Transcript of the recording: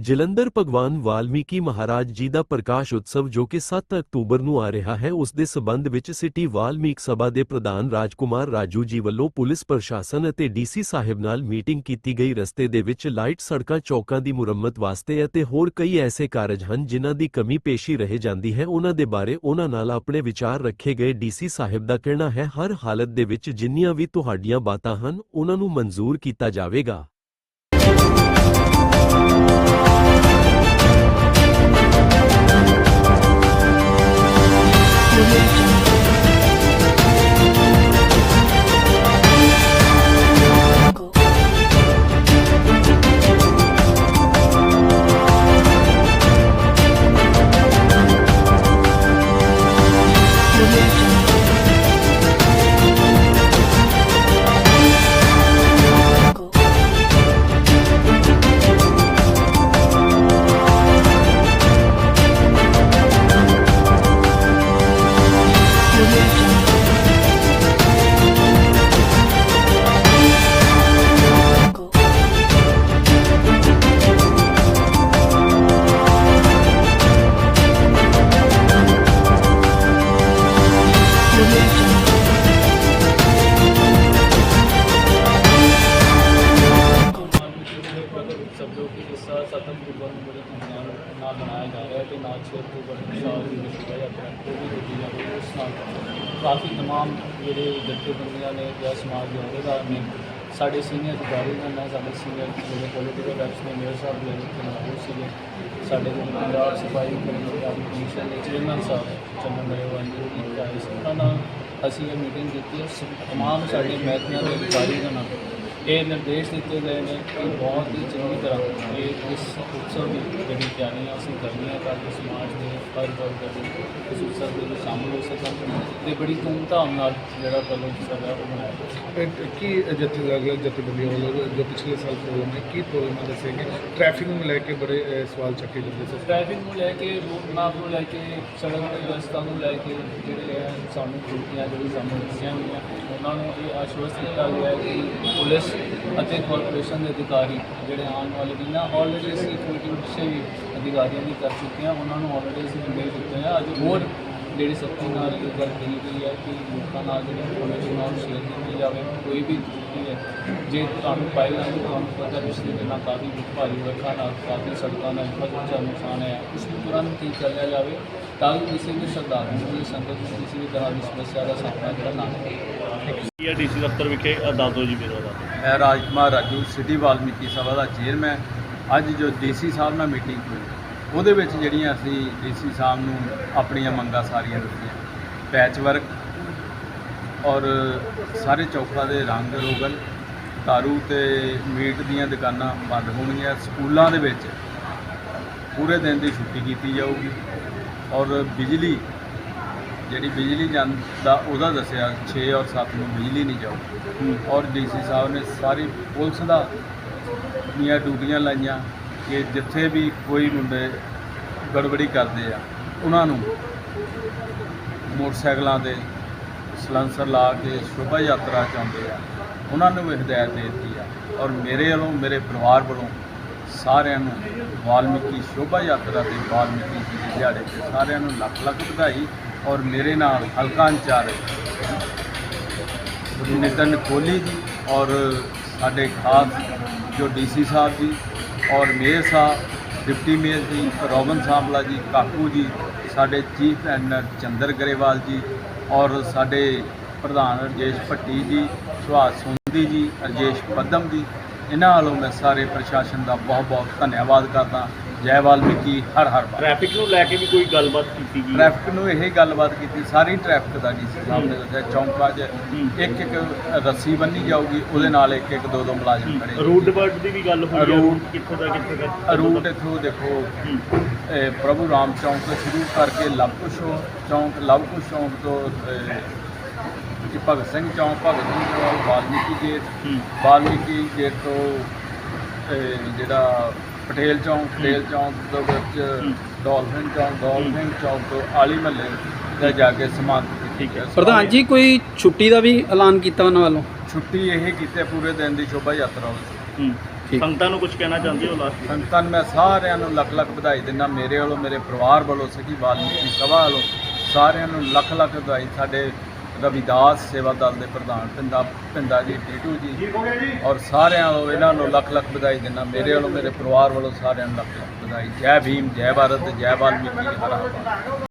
ਜਲੰਧਰ ਭਗਵਾਨ ਵਾਲਮੀਕੀ ਮਹਾਰਾਜ ਜੀ ਦਾ ਪ੍ਰਕਾਸ਼ ਉਤਸਵ ਜੋ ਕਿ 7 ਅਕਤੂਬਰ ਨੂੰ ਆ ਰਿਹਾ ਹੈ, ਉਸ ਦੇ ਸਬੰਧ ਵਿੱਚ ਸਿਟੀ ਵਾਲਮੀਕ ਸਭਾ ਦੇ ਪ੍ਰਧਾਨ ਰਾਜਕੁਮਾਰ ਰਾਜੂ ਜੀ ਵੱਲੋਂ ਪੁਲਿਸ ਪ੍ਰਸ਼ਾਸਨ ਅਤੇ ਡੀਸੀ ਸਾਹਿਬ ਨਾਲ ਮੀਟਿੰਗ ਕੀਤੀ ਗਈ। ਰਸਤੇ ਦੇ ਵਿੱਚ ਲਾਈਟ ਸੜਕਾਂ, ਚੌਕਾਂ ਦੀ ਮੁਰੰਮਤ ਵਾਸਤੇ ਅਤੇ ਹੋਰ ਕਈ ਐਸੇ ਕਾਰਜ ਹਨ ਜਿਨ੍ਹਾਂ ਦੀ ਕਮੀ ਪੇਸ਼ੀ ਰਹਿ ਜਾਂਦੀ ਹੈ। ਉਹਨਾਂ ਦੇ ਬਾਰੇ ਉਹਨਾਂ ਨਾਲ ਆਪਣੇ ਵਿਚਾਰ ਰੱਖੇ ਗਏ ਡੀਸੀ ਸਾਹਿਬ ਦਾ ਕਹਿਣਾ ਹੈ, ਹਰ ਹਾਲਤ ਦੇ ਵਿੱਚ ਜਿੰਨੀਆਂ ਵੀ ਤੁਹਾਡੀਆਂ ਬਾਤਾਂ ਹਨ, ਉਹਨਾਂ ਨੂੰ ਮਨਜ਼ੂਰ ਕੀਤਾ ਜਾਵੇਗਾ। ਸਭ ਲੋਕ ਕਿ ਇਸ ਸਾਲ 7 ਅਕਤੂਬਰ ਨੂੰ ਬੜੇ ਧੂਮਧਾਮ ਨਾਲ ਮਨਾਇਆ ਜਾ ਰਿਹਾ ਹੈ ਤੇ ਨਾਲ 6 ਅਕਤੂਬਰ ਨੂੰ ਸਾਲ ਦੀ ਸ਼ੁਭਾ ਯਾਤਰਾ ਉਹ ਵੀ ਕੀਤੀ ਜਾਵੇ ਉਸ ਨਾਲ ਕਾਫੀ तमाम ਜਿਹੜੇ ਜਥੇਬੰਦੀਆਂ ਨੇ ਜਾਂ ਸਮਾਜ ਦੇ ਅਹੁਦੇਦਾਰ ਨੇ ਸਾਡੇ ਸੀਨੀਅਰ ਅਧਿਕਾਰੀ ਨੇ ਨਾਲ ਸਾਡੇ ਸੀਨੀਅਰ ਜਿਹੜੇ ਪੋਲੀਟੀਕਲ ਐਕਟਸ ਨੇ ਮੇਅਰ ਸਾਹਿਬ ਦੇ ਵਿੱਚ ਮੌਜੂਦ ਸੀਗੇ ਸਾਡੇ ਜਿਹੜੇ ਪੰਜਾਬ ਸਫਾਈ ਕਰਮਚਾਰੀ ਕਮਿਸ਼ਨ ਦੇ ਚੇਅਰਮੈਨ ਸਾਹਿਬ ਚੰਦਨ ਗਰੇਵਾਲ ਜੀ ਵੀ ਆਏ ਸੀ ਉਹਨਾਂ ਨਾਲ ਅਸੀਂ ਇਹ ਮੀਟਿੰਗ ਕੀਤੀ ਹੈ ਸ- ਤਮਾਮ ਸਾਡੇ ਮਹਿਕਮਿਆਂ ਦੇ ਅਧਿਕਾਰੀ ਦੇ ਨਾਲ ਇਹ ਨਿਰਦੇਸ਼ ਦਿੱਤੇ ਗਏ ਨੇ ਕਿ ਬਹੁਤ ਹੀ ਚੰਗੀ ਤਰ੍ਹਾਂ ਇਹ ਇਸ ਉਤਸਵ ਦੀ ਜਿਹੜੀ ਤਿਆਰੀਆਂ ਅਸੀਂ ਕਰਨੀਆਂ ਤਾਂ ਕਿ ਸਮਾਜ ਦੇ ਹਰ ਵਰਗ ਦੇ ਇਸ ਉਤਸਵ ਦੇ ਵਿੱਚ ਸ਼ਾਮਲ ਹੋ ਸਕਣ ਤੇ ਬੜੀ ਧੂਮਧਾਮ ਨਾਲ ਜਿਹੜਾ ਕੱਲ੍ਹ ਉਤਸਵ ਹੈ ਉਹ ਮਨਾਇਆ ਕੀ ਜਥੇ ਅਗਲੇ ਜਥੇਬੰਦੀਆਂ ਵੱਲੋਂ ਜੋ ਪਿਛਲੇ ਸਾਲ ਪ੍ਰੋਗਰਾਮ ਹੈ ਕੀ ਪ੍ਰੋਗਰਾਮ ਦੱਸੇ ਕਿ ਟ੍ਰੈਫਿਕ ਨੂੰ ਲੈ ਕੇ ਬੜੇ ਸਵਾਲ ਚੱਕੇ ਜਾਂਦੇ ਸੀ? ਟ੍ਰੈਫਿਕ ਨੂੰ ਲੈ ਕੇ ਰੂਟ ਮਾਪ ਨੂੰ ਲੈ ਕੇ ਸੜਕ ਦੀ ਵਿਵਸਥਾ ਨੂੰ ਲੈ ਕੇ ਜਿਹੜੇ ਸਾਨੂੰ ਛੁੱਟੀਆਂ ਜਿਹੜੀ ਸਾਨੂੰ ਦਿੱਤੀਆਂ ਗਈਆਂ ਉਹਨਾਂ ਨੂੰ ਇਹ ਆਸ਼ਵਸਤ ਕੀਤਾ ਗਿਆ ਕਿ ਪੁਲਿਸ ਅਤੇ ਕਾਰਪੋਰੇਸ਼ਨ ਦੇ ਅਧਿਕਾਰੀ ਜਿਹੜੇ ਆਉਣ ਵਾਲੇ ਦਿਨਾਂ ਆਲਰੇਡੀ ਅਸੀਂ ਇੱਕ ਪਿੱਛੇ ਵੀ ਅਧਿਕਾਰੀਆਂ ਦੀ ਕਰ ਚੁੱਕੇ ਹਾਂ, ਉਹਨਾਂ ਨੂੰ ਆਲਰੇਡੀ ਅਸੀਂ ਨਿਰਦੇਸ਼ ਦਿੱਤੇ ਆ। ਅੱਜ ਹੋਰ ਜਿਹੜੀ ਸਖਤੀ ਨਾਲ ਇਹ ਗੱਲ ਕਹੀ ਗਈ ਹੈ ਕਿ ਲੋਕਾਂ ਨਾਲ ਜਿਹੜੀ ਇਨਫੋਰਮੇਸ਼ਨ ਨਾਲ ਸ਼ੇਅਰ ਕੀਤੀ ਜਾਵੇ, ਕੋਈ ਵੀ ਹੈ। ਜੇ ਤੁਹਾਨੂੰ ਪਾਈ ਜਾਂਦੀ ਤੁਹਾਨੂੰ ਪਤਾ ਪਿਛਲੇ ਦਿਨਾਂ ਕਾਫੀ ਭਾਰੀ ਵਰਖਾ ਨਾਲ, ਕਾਫੀ ਸੜਕਾਂ ਦਾ ਬਹੁਤ ਜ਼ਿਆਦਾ ਨੁਕਸਾਨ ਹੈ ਉਸ ਨੂੰ ਤੁਰੰਤ ਠੀਕ ਕਰ ਲਿਆ ਜਾਵੇ, ਤਾਂ ਕਿ ਕਿਸੇ ਵੀ ਸ਼ਰਧਾਲੂ ਨੂੰ ਸੰਗਤ ਨੂੰ ਕਿਸੇ ਵੀ ਤਰ੍ਹਾਂ ਦੀ ਸਮੱਸਿਆ ਦਾ ਸਾਹਮਣਾ ਕਰਨਾ। ਨਾ ਪਵੇ ਡੀਸੀ ਦਫ਼ਤਰ ਵਿਖੇ ਅਦਾਦੋ ਜੀ, ਮੇਰਾ ਦਾ ਮੈਂ ਰਾਜਕੁਮਾਰ ਰਾਜੂ, ਸਿਟੀ ਵਾਲਮੀਕੀ ਸਭਾ ਦਾ ਚੇਅਰਮੈਨ। ਅੱਜ ਜੋ ਡੀਸੀ ਸਾਹਿਬ ਨਾਲ ਮੀਟਿੰਗ ਹੋਈ, ਉਹਦੇ ਵਿੱਚ ਜਿਹੜੀਆਂ ਅਸੀਂ ਡੀਸੀ ਸਾਹਿਬ ਨੂੰ ਆਪਣੀਆਂ ਮੰਗਾਂ ਸਾਰੀਆਂ ਦਿੱਤੀਆਂ। ਪੈਚ ਵਰਕ ਔਰ ਸਾਰੇ ਚੌਕਾਂ ਦੇ ਰੰਗ ਰੋਗਨ, ਦਾਰੂ ਤੇ ਮੀਟ ਦੀਆਂ ਦੁਕਾਨਾਂ ਬੰਦ ਹੋਣਗੀਆਂ। ਸਕੂਲਾਂ ਦੇ ਵਿੱਚ ਪੂਰੇ ਦਿਨ ਦੀ ਛੁੱਟੀ ਕੀਤੀ ਜਾਊਗੀ ਔਰ ਬਿਜਲੀ ਜਿਹੜੀ ਬਿਜਲੀ ਜਾਂਦਾ ਉਹਦਾ ਦੱਸਿਆ 6 ਔਰ 7 ਨੂੰ ਬਿਜਲੀ ਨਹੀਂ ਜਾਊ। ਔਰ ਡੀਸੀ ਸਾਹਿਬ ਨੇ ਸਾਰੀ ਪੁਲਿਸ ਦਾ ਦੀਆਂ ਡਿਊਟੀਆਂ ਲਾਈਆਂ ਕਿ ਜਿੱਥੇ ਵੀ ਕੋਈ ਮੁੰਡੇ ਗੜਬੜੀ ਕਰਦੇ ਆ ਉਹਨਾਂ ਨੂੰ ਮੋਟਰਸਾਈਕਲਾਂ ਤੇ ਸਲੈਂਸਰ ਲਾ ਕੇ ਸ਼ੋਭਾ ਯਾਤਰਾ ਚਾਹੁੰਦੇ ਆ। ਉਹਨਾਂ ਨੂੰ ਵੀ ਹਦਾਇਤ ਦੇ ਦਿੱਤੀ ਆ। ਔਰ ਮੇਰੇ ਵੱਲੋਂ ਮੇਰੇ ਪਰਿਵਾਰ ਵੱਲੋਂ ਸਾਰਿਆਂ ਨੂੰ ਵਾਲਮੀਕੀ ਸ਼ੋਭਾ ਯਾਤਰਾ ਤੇ ਵਾਲਮੀਕੀ ਜੀ ਦੇ ਦਿਹਾੜੇ ਤੇ ਸਾਰਿਆਂ ਨੂੰ ਲੱਖ ਲੱਖ ਵਧਾਈ ਔਰ ਮੇਰੇ ਨਾਲ ਹਲਕਾ ਇੰਚਾਰਜ ਨਿਤਨ ਕੋਹਲੀ ਜੀ ਔਰ ਸਾਡੇ ਖਾਸ ਜੋ ਡੀਸੀ ਸਾਹਿਬ ਜੀ ਔਰ mayor sahib, deputy mayor ji, Roban Sampla ji, Kaku ji, ਸਾਡੇ ਚੀਫ ਐਨਰ ਚੰਦਰ ਗਰੇਵਾਲ ਜੀ ਔਰ ਸਾਡੇ ਪ੍ਰਧਾਨ ਰਜੇਸ਼ ਭੱਟੀ ਜੀ ਸੁਹਾਸ ਸੁੰਦੀ ਜੀ, ਰਜੇਸ਼ ਪਦਮ ਜੀ ਇਹਨਾਂ ਵੱਲੋਂ ਮੈਂ ਸਾਰੇ ਪ੍ਰਸ਼ਾਸਨ ਦਾ ਬਹੁਤ ਬਹੁਤ ਧੰਨਵਾਦ ਕਰਦਾ। ਜੈ ਵਾਲਮੀਕੀ ਹਰ ਹਰ ਟ੍ਰੈਫਿਕ ਨੂੰ ਲੈ ਕੇ ਵੀ ਕੋਈ ਗੱਲਬਾਤ ਕੀਤੀ ਗਈ? ਟ੍ਰੈਫਿਕ ਨੂੰ ਇਹ ਗੱਲਬਾਤ ਕੀਤੀ ਸਾਰੀ ਟ੍ਰੈਫਿਕ ਦਾ ਸਾਹਿਬ ਨੇ ਦੱਸਿਆ ਚੌਂਕਾਂ 'ਚ ਇੱਕ ਇੱਕ ਰੱਸੀ ਬੰਨੀ ਜਾਊਗੀ ਉਹਦੇ ਨਾਲ ਇੱਕ ਇੱਕ ਦੋ ਦੋ ਮੁਲਾਜ਼ਮ ਖੜੇ ਰੂਟ ਡਿਵਰਟ ਦੀ ਵੀ ਗੱਲ ਹੋਈ ਹੈ ਰੂਟ ਕਿੱਥੋਂ ਦਾ ਕਿੱਥੇ ਦਾ? ਰੂਟ ਇੱਥੋਂ ਦੇਖੋ ਪ੍ਰਭੂ ਰਾਮ ਚੌਂਕ ਤੋਂ ਸ਼ੁਰੂ ਕਰਕੇ ਲਵਕੁਸ਼ ਚੌਂਕ ਲਵਕੁਸ਼ ਚੌਂਕ ਤੋਂ ਕਿ ਭਗਤ ਸਿੰਘ ਚੌਂਕ ਭਗਤ ਸਿੰਘ ਚੌਂਕ ਵਾਲਮੀਕੀ ਗੇਟ। ਵਾਲਮੀਕੀ ਗੇਟ ਤੋਂ ਜਿਹੜਾ ਪਟੇਲ ਚੌਂਕ ਪਟੇਲ ਚੌਂਕ ਤੋਂ ਵਿੱਚ ਡਾਲਫਿਨ ਚੌਂਕ ਡਾਲਫਿਨ ਚੌਂਕ ਤੋਂ ਆਲੀ ਮਹੱਲੇ ਤੇ ਜਾ ਕੇ ਸਮਾਪਤ ਠੀਕ ਹੈ। ਪ੍ਰਧਾਨ ਜੀ ਕੋਈ ਛੁੱਟੀ ਦਾ ਵੀ ਐਲਾਨ ਕੀਤਾ ਉਹਨਾਂ ਵੱਲੋਂ? ਛੁੱਟੀ ਇਹ ਕੀਤੇ ਪੂਰੇ ਦਿਨ ਦੀ ਸ਼ੋਭਾ ਯਾਤਰਾ ਵਿੱਚ। ਹੂੰ ਸੰਗਤਾਂ ਨੂੰ ਕੁਝ ਕਹਿਣਾ ਚਾਹੁੰਦੇ ਹੋ ਲਾਸਟ ਸੰਗਤਾਂ ਨੂੰ ਮੈਂ ਸਾਰਿਆਂ ਨੂੰ ਲੱਖ ਲੱਖ ਵਧਾਈ ਦਿੰਦਾ। ਮੇਰੇ ਵੱਲੋਂ ਮੇਰੇ ਪਰਿਵਾਰ ਵੱਲੋਂ ਸਿੱਖੀ ਵਾਲਮੀਕੀ ਸਭਾ ਵੱਲੋਂ ਸਾਰਿਆਂ ਨੂੰ ਲੱਖ ਲੱਖ ਵਧਾਈ। ਸਾਡੇ ਰਵਿਦਾਸ ਸੇਵਾ ਦਲ ਦੇ ਪ੍ਰਧਾਨ ਪਿੰਦਾ ਪਿੰਦਾ ਜੀ ਟੀਟੂ ਜੀ। ਔਰ ਸਾਰਿਆਂ ਨੂੰ ਇਹਨਾਂ ਨੂੰ ਲੱਖ ਲੱਖ ਵਧਾਈ ਦਿੰਦਾ ਮੇਰੇ ਵੱਲੋਂ ਮੇਰੇ ਪਰਿਵਾਰ ਵੱਲੋਂ ਸਾਰਿਆਂ ਨੂੰ ਲੱਖ ਲੱਖ ਵਧਾਈ। ਜੈ ਭੀਮ ਜੈ ਭਾਰਤ ਜੈ ਵਾਲਮੀਕੀ ਹਰ ਹਰ।